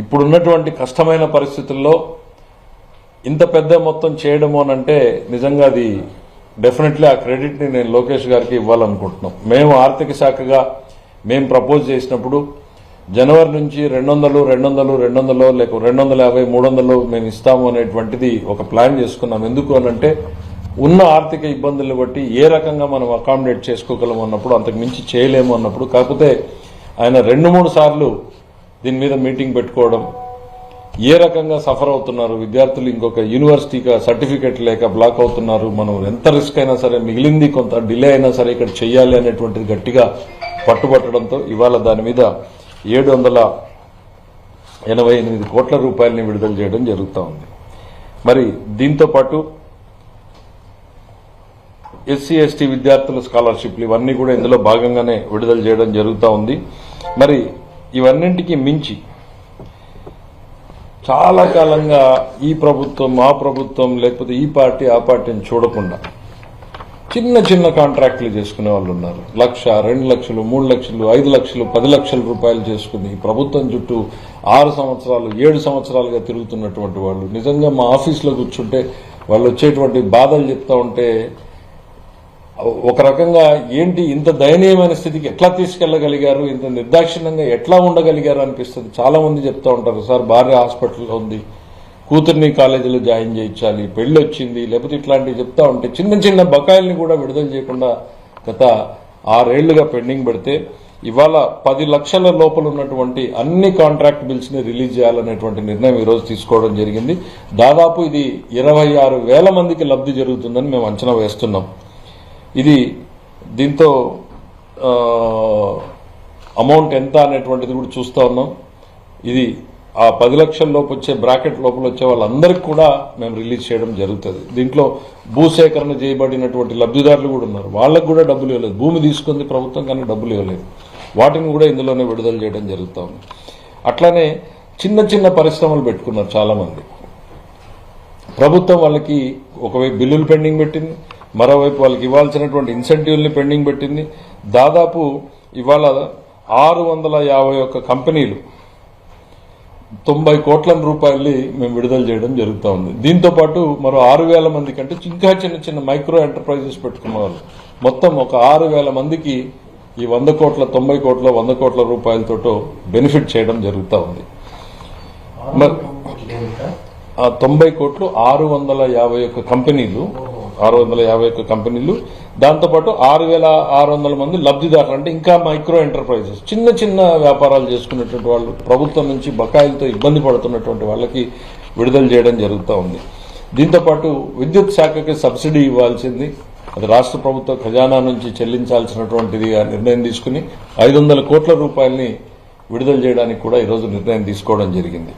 ఇప్పుడున్నటువంటి కష్టమైన పరిస్థితుల్లో ఇంత పెద్ద మొత్తం చేయడము అంటే నిజంగా అది డెఫినెట్లీ ఆ క్రెడిట్ని నేను లోకేష్ గారికి ఇవ్వాలనుకుంటున్నాం. మేము ఆర్థిక శాఖగా మేము ప్రపోజ్ చేసినప్పుడు జనవరి నుంచి రెండు వందలు రెండు వందలు రెండు వందలు లేక రెండు వందల యాభై మూడు వందలు మేము ఇస్తాము అనేటువంటిది ఒక ప్లాన్ చేసుకున్నాం. ఎందుకు అనంటే ఉన్న ఆర్థిక ఇబ్బందులు బట్టి ఏ రకంగా మనం అకామిడేట్ చేసుకోగలం అన్నప్పుడు అంతకు మించి చేయలేము అన్నప్పుడు కాకపోతే ఆయన రెండు మూడు సార్లు దీని మీద మీటింగ్ పెట్టుకోవడం. ఏ రకంగా సఫర్ అవుతున్నారు? విద్యార్థులు ఇంకొక యూనివర్సిటీగా సర్టిఫికెట్ లేక బ్లాక్ అవుతున్నారు. మనం ఎంత రిస్క్ అయినా సరే మిగిలింది కొంత డిలే అయినా సరే ఇక్కడ చేయాలి అనేటువంటిది గట్టిగా పట్టుబట్టడంతో ఇవాళ దాని మీద ఏడు వందల ఎనభై ఎనిమిది కోట్ల రూపాయలని విడుదల చేయడం జరుగుతూ ఉంది. మరి దీంతో పాటు ఎస్సీ ఎస్టీ విద్యార్థుల స్కాలర్షిప్లు ఇవన్నీ కూడా ఇందులో భాగంగానే విడుదల చేయడం జరుగుతూ ఉంది. మరి ఇవన్నింటికి మించి చాలా కాలంగా ఈ ప్రభుత్వం ఆ ప్రభుత్వం లేకపోతే ఈ పార్టీ ఆ పార్టీని చూడకుండా చిన్న చిన్న కాంట్రాక్టులు చేసుకునే వాళ్ళు ఉన్నారు. లక్ష రెండు లక్షలు మూడు లక్షలు ఐదు లక్షలు పది లక్షల రూపాయలు చేసుకుని ప్రభుత్వం చుట్టూ ఆరు సంవత్సరాలు ఏడు సంవత్సరాలుగా తిరుగుతున్నటువంటి వాళ్ళు. నిజంగా మా ఆఫీస్లో కూర్చుంటే వాళ్ళు వచ్చేటువంటి బాధలు చెప్తా ఉంటే ఒక రకంగా ఏంటి ఇంత దయనీయమైన స్థితికి ఎట్లా తీసుకెళ్ళగలిగారు ఇంత నిర్దాక్షిణ్యంగా ఎట్లా ఉండగలిగారు అనిపిస్తుంది? చాలా మంది చెప్తా ఉంటారు సార్ భార్య హాస్పిటల్లో ఉంది. కూతుర్ని కాలేజీలో జాయిన్ చేయించాలి. పెళ్ళి వచ్చింది. లేకపోతే ఇట్లాంటివి చెప్తా ఉంటే చిన్న చిన్న బకాయిల్ని కూడా విడుదల చేయకుండా గత ఆరేళ్ళుగా పెండింగ్ పెడితే ఇవాళ పది లక్షల లోపల ఉన్నటువంటి అన్ని కాంట్రాక్ట్ బిల్స్ని రిలీజ్ చేయాలనేటువంటి నిర్ణయం ఈ రోజు తీసుకోవడం జరిగింది. దాదాపు ఇది ఇరవై ఆరు వేల మందికి లబ్ధి జరుగుతుందని మేము అంచనా వేస్తున్నాం. ఇది దీంతో అమౌంట్ ఎంత అనేటువంటిది కూడా చూస్తా ఉన్నాం. ఇది ఆ పది లక్షల లోపు వచ్చే బ్రాకెట్ లోపల వచ్చే వాళ్ళందరికీ కూడా మేము రిలీజ్ చేయడం జరుగుతుంది. దీంట్లో భూసేకరణ చేయబడినటువంటి లబ్ధిదారులు కూడా ఉన్నారు. వాళ్ళకు కూడా డబ్బులు ఇవ్వలేదు. భూమి తీసుకుంది ప్రభుత్వం కానీ డబ్బులు ఇవ్వలేదు. వాటిని కూడా ఇందులోనే విడుదల చేయడం జరుగుతూ ఉంది. అట్లానే చిన్న చిన్న పరిశ్రమలు పెట్టుకున్నారు చాలామంది. ప్రభుత్వం వాళ్ళకి ఒకవైపు బిల్లులు పెండింగ్ పెట్టింది. మరోవైపు వాళ్ళకి ఇవ్వాల్సినటువంటి ఇన్సెంటివ్ని పెండింగ్ పెట్టింది. దాదాపు ఇవాళ ఆరు వందల యాభై ఒక్క కంపెనీలు తొంభై కోట్ల రూపాయలని మేము విడుదల చేయడం జరుగుతూ ఉంది. దీంతో పాటు మరో ఆరు వేల మంది కంటే ఇంకా చిన్న చిన్న మైక్రో ఎంటర్ప్రైజెస్ పెట్టుకున్న వాళ్ళు. మొత్తం ఒక ఆరు వేల మందికి ఈ వంద కోట్ల తొంభై కోట్ల వంద కోట్ల రూపాయలతోటో బెనిఫిట్ చేయడం జరుగుతూ ఉంది. తొంభై కోట్లు ఆరు వందల యాభై ఒక్క కంపెనీలు ఆరు వందల యాభై ఒక్క కంపెనీలు. దాంతోపాటు ఆరు వేల ఆరు వందల మంది లబ్ధిదారులు అంటే ఇంకా మైక్రో ఎంటర్ప్రైజెస్ చిన్న చిన్న వ్యాపారాలు చేసుకునేటువంటి వాళ్ళు ప్రభుత్వం నుంచి బకాయిలతో ఇబ్బంది పడుతున్నటువంటి వాళ్ళకి విడుదల చేయడం జరుగుతూ ఉంది. దీంతోపాటు విద్యుత్ శాఖకి సబ్సిడీ ఇవ్వాల్సింది. అది రాష్ట్ర ప్రభుత్వ ఖజానా నుంచి చెల్లించాల్సినటువంటిది నిర్ణయం తీసుకుని ఐదు వందల కోట్ల రూపాయలని విడుదల చేయడానికి కూడా ఈరోజు నిర్ణయం తీసుకోవడం జరిగింది.